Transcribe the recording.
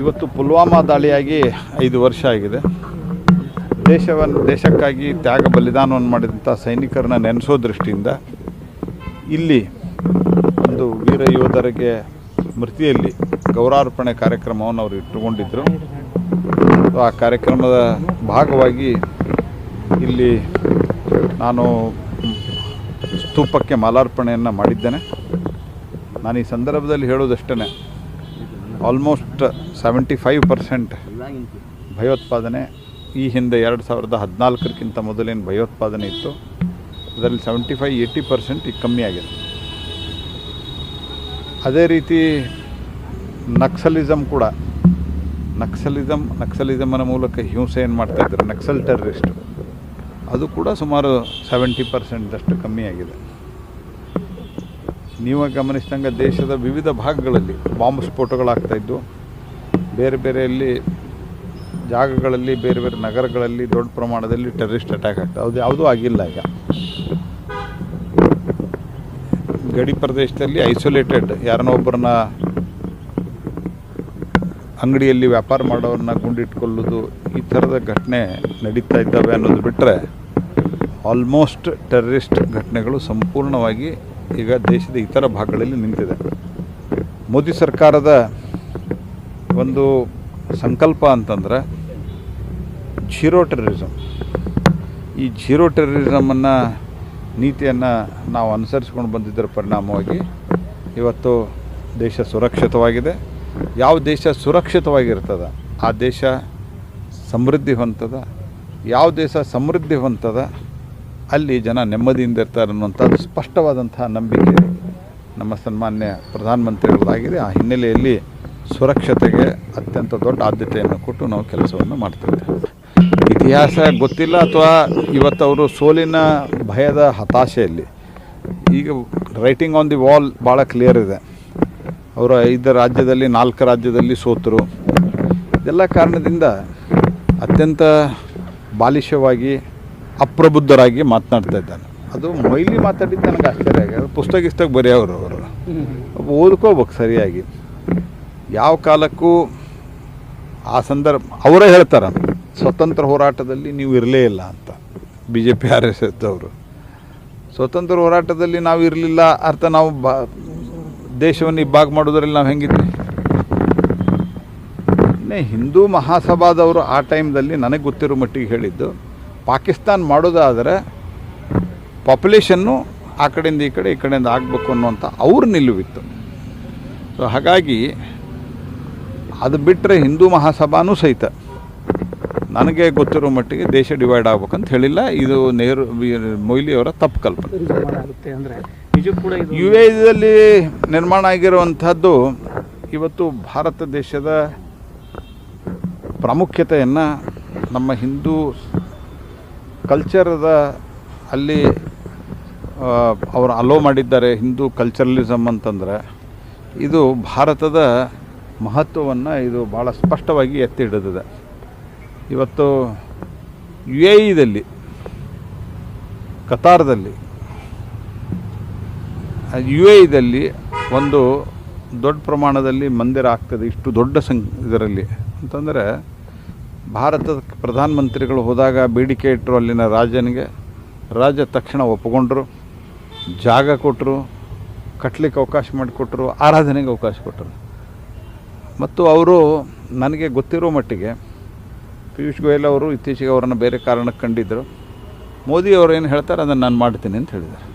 ಇವತ್ತು ಪುಲ್ವಾಮಾ ದಾಳಿಯಾಗಿ ಐದು ವರ್ಷ ಆಗಿದೆ. ದೇಶವನ್ನು ದೇಶಕ್ಕಾಗಿ ತ್ಯಾಗ ಬಲಿದಾನವನ್ನು ಮಾಡಿದಂಥ ಸೈನಿಕರನ್ನ ನೆನೆಸೋ ದೃಷ್ಟಿಯಿಂದ ಇಲ್ಲಿ ಒಂದು ವೀರ ಯೋಧರಿಗೆ ಸ್ಮೃತಿಯಲ್ಲಿ ಗೌರಾರ್ಪಣೆ ಕಾರ್ಯಕ್ರಮವನ್ನು ಅವರು ಇಟ್ಟುಕೊಂಡಿದ್ದರು ಆ ಕಾರ್ಯಕ್ರಮದ ಭಾಗವಾಗಿ ಇಲ್ಲಿ ನಾನು ಸ್ತೂಪಕ್ಕೆ ಮಾಲಾರ್ಪಣೆಯನ್ನು ಮಾಡಿದ್ದೇನೆ. ನಾನು ಈ ಸಂದರ್ಭದಲ್ಲಿ ಹೇಳೋದಷ್ಟೇ ಆಲ್ಮೋಸ್ಟ್ ಸೆವೆಂಟಿ ಫೈವ್ ಪರ್ಸೆಂಟ್ ಭಯೋತ್ಪಾದನೆ. ಈ ಹಿಂದೆ ಎರಡು ಸಾವಿರದ ಹದಿನಾಲ್ಕರಕ್ಕಿಂತ ಮೊದಲೇನು ಭಯೋತ್ಪಾದನೆ ಇತ್ತು, ಅದರಲ್ಲಿ ಸೆವೆಂಟಿ ಫೈವ್ ಏಯ್ಟಿ ಪರ್ಸೆಂಟ್ ಈಗ ಕಮ್ಮಿ ಆಗಿದೆ. ಅದೇ ರೀತಿ ನಕ್ಸಲಿಸಮ್ ಕೂಡ ನಕ್ಸಲಿಸಮ್ ನಕ್ಸಲಿಸಮನ ಮೂಲಕ ಹಿಂಸೆ ಏನು ಇದ್ದಾರೆ? ನಕ್ಸಲ್ ಟೆರರಿಸ್ಟ್. ಅದು ಕೂಡ ಸುಮಾರು ಸೆವೆಂಟಿ ಪರ್ಸೆಂಟ್ದಷ್ಟು ಕಮ್ಮಿ ಆಗಿದೆ. ನೀವು ಗಮನಿಸಿದಂಗೆ ದೇಶದ ವಿವಿಧ ಭಾಗಗಳಲ್ಲಿ ಬಾಂಬ್ ಸ್ಫೋಟಗಳಾಗ್ತಾಯಿದ್ದು ಬೇರೆ ಬೇರೆಯಲ್ಲಿ ಜಾಗಗಳಲ್ಲಿ, ಬೇರೆ ಬೇರೆ ನಗರಗಳಲ್ಲಿ ದೊಡ್ಡ ಪ್ರಮಾಣದಲ್ಲಿ ಟೆರರಿಸ್ಟ್ ಅಟ್ಯಾಕ್ ಆಗ್ತದೆ ಅದು ಯಾವುದೂ ಆಗಿಲ್ಲ ಈಗ. ಗಡಿ ಪ್ರದೇಶದಲ್ಲಿ ಐಸೋಲೇಟೆಡ್ ಯಾರನ್ನೋ ಒಬ್ಬರನ್ನ ಅಂಗಡಿಯಲ್ಲಿ ವ್ಯಾಪಾರ ಮಾಡೋರನ್ನ ಗುಂಡಿಟ್ಕೊಳ್ಳೋದು ಈ ಥರದ ಘಟನೆ ನಡೀತಾ ಇದ್ದಾವೆ ಅನ್ನೋದು ಬಿಟ್ಟರೆ ಆಲ್ಮೋಸ್ಟ್ ಟೆರರಿಸ್ಟ್ ಘಟನೆಗಳು ಸಂಪೂರ್ಣವಾಗಿ ಈಗ ದೇಶದ ಇತರ ಭಾಗಗಳಲ್ಲಿ ನಿಂತಿದೆ. ಮೋದಿ ಸರ್ಕಾರದ ಒಂದು ಸಂಕಲ್ಪ ಅಂತಂದ್ರೆ ಝೀರೋ ಟೆರರಿಸಮ್ ಈ ಝೀರೋ ಟೆರರಿಸಮನ್ನು ನೀತಿಯನ್ನು ನಾವು ಅನುಸರಿಸ್ಕೊಂಡು ಬಂದಿದ್ದರ ಪರಿಣಾಮವಾಗಿ ಇವತ್ತು ದೇಶ ಸುರಕ್ಷಿತವಾಗಿದೆ. ಯಾವ ದೇಶ ಸುರಕ್ಷಿತವಾಗಿರ್ತದ? ಆ ದೇಶ ಸಮೃದ್ಧಿ ಹೊಂತದ ಯಾವ ದೇಶ ಸಮೃದ್ಧಿ ಹೊಂತದ ಅಲ್ಲಿ ಜನ ನೆಮ್ಮದಿಯಿಂದ ಇರ್ತಾರೆ ಅನ್ನುವಂಥದ್ದು ಸ್ಪಷ್ಟವಾದಂತಹ ನಂಬಿಕೆ ನಮ್ಮ ಸನ್ಮಾನ್ಯ ಪ್ರಧಾನಮಂತ್ರಿಗಳಾಗಿದೆ ಆ ಹಿನ್ನೆಲೆಯಲ್ಲಿ ಸುರಕ್ಷತೆಗೆ ಅತ್ಯಂತ ದೊಡ್ಡ ಆದ್ಯತೆಯನ್ನು ಕೊಟ್ಟು ನಾವು ಕೆಲಸವನ್ನು ಮಾಡ್ತಿದ್ದೇವೆ ಇತಿಹಾಸ ಗೊತ್ತಿಲ್ಲ ಅಥವಾ ಇವತ್ತವರು ಸೋಲಿನ ಭಯದ ಹತಾಶೆಯಲ್ಲಿ ಈಗ ರೈಟಿಂಗ್ ಆನ್ ದಿ ವಾಲ್ ಭಾಳ ಕ್ಲಿಯರ್ ಇದೆ. ಅವರು ಐದು ರಾಜ್ಯದಲ್ಲಿ ನಾಲ್ಕು ರಾಜ್ಯದಲ್ಲಿ ಸೋತರು. ಇದೆಲ್ಲ ಕಾರಣದಿಂದ ಅತ್ಯಂತ ಬಾಲಿಶವಾಗಿ ಅಪ್ರಬುದ್ಧರಾಗಿ ಮಾತನಾಡ್ತಾ ಇದ್ದಾನೆ. ಅದು ಮೊಯ್ಲಿ ಮಾತಾಡಿದ್ದು ನನಗೆ ಆಶ್ಚರ್ಯ ಆಗಿದೆ. ಪುಸ್ತಕ ಇಷ್ಟಕ್ಕೆ ಬರೆಯೋರು ಅವರು. ಓದ್ಕೋಬೇಕು ಸರಿಯಾಗಿ. ಯಾವ ಕಾಲಕ್ಕೂ ಆ ಸಂದರ್ಭ ಅವರೇ ಹೇಳ್ತಾರೆ ಸ್ವತಂತ್ರ ಹೋರಾಟದಲ್ಲಿ ನೀವು ಇರಲೇ ಇಲ್ಲ ಅಂತ. B J P R S S ಅವರು ಸ್ವತಂತ್ರ ಹೋರಾಟದಲ್ಲಿ ನಾವು ಇರಲಿಲ್ಲ ಅರ್ಥ ನಾವು ಬಾ ದೇಶವನ್ನು ಇಬ್ಬಾಗ ಮಾಡೋದ್ರಲ್ಲಿ ನಾವು ಹೆಂಗಿದ್ವಿ? ಇನ್ನೇ ಹಿಂದೂ ಮಹಾಸಭಾದವರು ಆ ಟೈಮ್ದಲ್ಲಿ ನನಗೆ ಗೊತ್ತಿರೋ ಮಟ್ಟಿಗೆ ಹೇಳಿದ್ದು ಪಾಕಿಸ್ತಾನ ಮಾಡೋದಾದರೆ ಪಾಪ್ಯುಲೇಷನ್ನು ಆ ಕಡೆಯಿಂದ ಈ ಕಡೆ, ಈ ಕಡೆಯಿಂದ ಆಗಬೇಕು ಅನ್ನುವಂಥ ಅವ್ರ ನಿಲುವಿತ್ತು. ಸೊ ಹಾಗಾಗಿ ಅದು ಬಿಟ್ಟರೆ ಹಿಂದೂ ಮಹಾಸಭಾನೂ ಸಹಿತ ನನಗೆ ಗೊತ್ತಿರೋ ಮಟ್ಟಿಗೆ ದೇಶ ಡಿವೈಡ್ ಆಗ್ಬೇಕಂತ ಹೇಳಿಲ್ಲ. ಇದು ನೆಹರು ಮೊಯ್ಲಿಯವರ ತಪ್ಪು ಕಲ್ಪನೆ. ಯು ಎದಲ್ಲಿ ನಿರ್ಮಾಣ ಆಗಿರುವಂಥದ್ದು ಇವತ್ತು ಭಾರತ ದೇಶದ ಪ್ರಾಮುಖ್ಯತೆಯನ್ನು ನಮ್ಮ ಹಿಂದೂ ಕಲ್ಚರದ ಅಲ್ಲಿ ಅವರು ಅಲೋ ಮಾಡಿದ್ದಾರೆ ಹಿಂದೂ ಕಲ್ಚರಲಿಸಮ್ ಅಂತಂದರೆ, ಇದು ಭಾರತದ ಮಹತ್ವವನ್ನು ಇದು ಭಾಳ ಸ್ಪಷ್ಟವಾಗಿ ಎತ್ತಿ ಹಿಡಿದಿದೆ ಇವತ್ತು ಯು ಎ ಇದಲ್ಲಿ ಕತಾರದಲ್ಲಿ ಯು ಎ ಇದಲ್ಲಿ ಒಂದು ದೊಡ್ಡ ಪ್ರಮಾಣದಲ್ಲಿ ಮಂದಿರ ಆಗ್ತದೆ, ಇಷ್ಟು ದೊಡ್ಡ ಸಂ ಇದರಲ್ಲಿ. ಅಂತಂದರೆ ಭಾರತದ ಪ್ರಧಾನಮಂತ್ರಿಗಳು ಹೋದಾಗ ಬೇಡಿಕೆ ಇಟ್ಟರು ಅಲ್ಲಿನ ರಾಜನಿಗೆ. ರಾಜ ತಕ್ಷಣ ಒಪ್ಪಿಕೊಂಡ್ರು ಜಾಗ ಕೊಟ್ಟರು ಕಟ್ಟಲಿಕ್ಕೆ ಅವಕಾಶ ಮಾಡಿಕೊಟ್ರು. ಆರಾಧನೆಗೆ ಅವಕಾಶ ಕೊಟ್ಟರು. ಮತ್ತು ಅವರು ನನಗೆ ಗೊತ್ತಿರೋ ಮಟ್ಟಿಗೆ ಪಿಯೂಷ್ ಗೋಯಲ್ ಅವರು ಇತ್ತೀಚೆಗೆ ಅವರನ್ನು ಬೇರೆ ಕಾರಣಕ್ಕೆ ಕಂಡಿದ್ದರು. ಮೋದಿ ಅವರು ಏನು ಹೇಳ್ತಾರೆ ಅದನ್ನು ನಾನು ಮಾಡ್ತೀನಿ ಅಂತ ಹೇಳಿದ್ದಾರೆ.